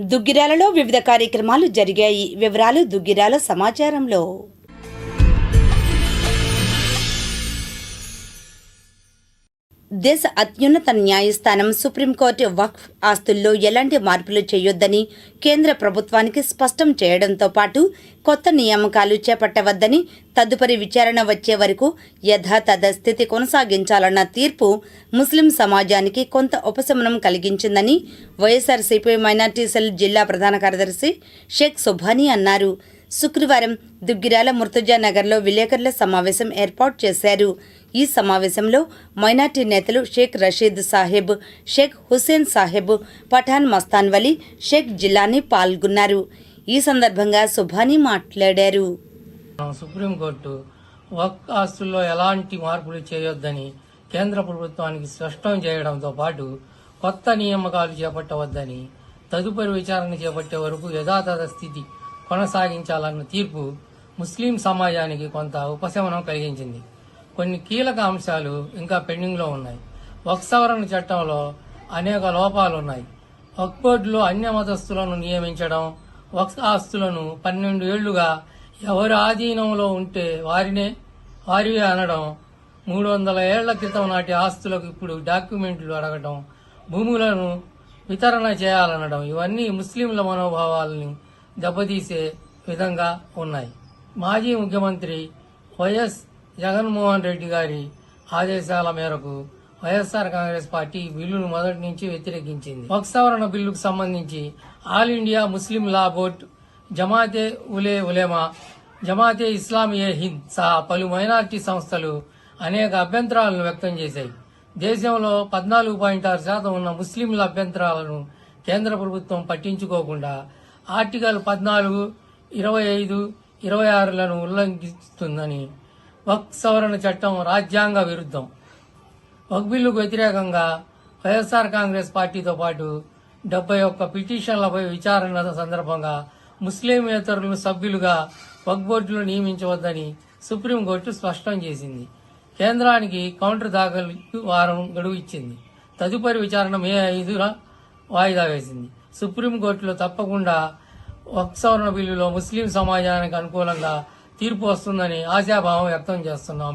దుగ్గిరాలలో వివిధ కార్యక్రమాలు జరిగాయి. వివరాలు దుగ్గిరాల సమాచారంలో. దేశ అత్యున్నత న్యాయస్థానం సుప్రీంకోర్టు వక్ఫ్ ఆస్తుల్లో ఎలాంటి మార్పులు చేయొద్దని కేంద్ర ప్రభుత్వానికి స్పష్టం చేయడంతో పాటు కొత్త నియామకాలు చేపట్టవద్దని తదుపరి విచారణ వచ్చే వరకు యథాతథ స్థితి కొనసాగించాలన్న తీర్పు ముస్లిం సమాజానికి కొంత ఉపశమనం కలిగించిందని వైఎస్ఆర్సీపీ మైనార్టీ సెల్ జిల్లా ప్రధాన కార్యదర్శి షేక్ సుభానీ అన్నారు. శుక్రవారం దుగ్గిరాల ముర్తుజా నగర్లో విలేకరుల సమావేశం ఏర్పాటు చేశారు. ఈ సమావేశంలో మైనార్టీ నేతలు షేక్ రషీద్ సాహెబ్ షేక్ హుస్సేన్ సాహెబ్ పఠాన్ మస్తాన్ వలీ షేక్ జిలానీ పాల్గొన్నారు. ఈ సందర్భంగా సుభాని మాట్లాడారు. సుప్రీంకోర్టు వక్ ఆస్తుల్లో ఎలాంటి మార్పులు చేయొద్దని కేంద్ర ప్రభుత్వానికి స్పష్టం చేయడంతో పాటు కొత్త నియామకాలు చేపట్టవద్దని తదుపరి విచారణ చేపట్టే వరకు యథాతథ స్థితి కొనసాగించాలన్న తీర్పు ముస్లిం సమాజానికి కొంత ఉపశమనం కలిగించింది. కొన్ని కీలక అంశాలు ఇంకా పెండింగ్లో ఉన్నాయి. వక్ సవరణ చట్టంలో అనేక లోపాలు ఉన్నాయి వక్ బోర్డులో అన్య మతస్థులను నియమించడం వక్ ఆస్తులను పన్నెండు ఏళ్ళుగా ఎవరి ఆధీనంలో ఉంటే వారినే వారివే అనడం మూడు వందల ఏళ్ళ క్రితం నాటి ఆస్తులకు ఇప్పుడు డాక్యుమెంట్లు అడగడం భూములను వితరణ చేయాలనడం ఇవన్నీ ముస్లింల మనోభావాలని దెబ్బతీసే విధంగా ఉన్నాయి. మాజీ ముఖ్యమంత్రి వైఎస్ జగన్మోహన్ రెడ్డి గారి ఆదేశాల మేరకు వైఎస్ఆర్ కాంగ్రెస్ పార్టీ బిల్లును మొదటి నుంచి వ్యతిరేకించింది. వక్సవరణ బిల్లుకు సంబంధించి All India Muslim Law Board Jamaat e ఉలే Ulema Jamaat-e Islami Hind సహా పలు మైనార్టీ సంస్థలు అనేక అభ్యంతరాలను వ్యక్తం చేశాయి. దేశంలో పద్నాలుగు పాయింట్ ఆరు శాతం ఉన్న ముస్లింల అభ్యంతరాలను కేంద్ర ప్రభుత్వం పట్టించుకోకుండా ఆర్టికల్ పద్నాలుగు ఇరవై ఐదు ఇరవై ఆరులను ఉల్లంఘిస్తుందని. వక్ సవరణ చట్టం రాజ్యాంగ విరుద్ధం. వక్ బిల్లుకు వ్యతిరేకంగా వైఎస్ఆర్ కాంగ్రెస్ పార్టీతో పాటు డెబ్బై ఒక్క పిటిషన్లపై విచారణ సందర్భంగా ముస్లింయేతరులను సభ్యులుగా వక్ బోర్డులు నియమించవద్దని సుప్రీంకోర్టు స్పష్టం చేసింది. కేంద్రానికి కౌంటర్ దాఖలు వారం గడువు ఇచ్చింది. తదుపరి విచారణ మే ఐదున వాయిదా వేసింది. సుప్రీంకోర్టులో తప్పకుండా వక్ సవరణ బిల్లులో ముస్లిం సమాజానికి అనుకూలంగా తీర్పు వస్తుందని ఆశాభావం వ్యక్తం చేస్తున్నాం.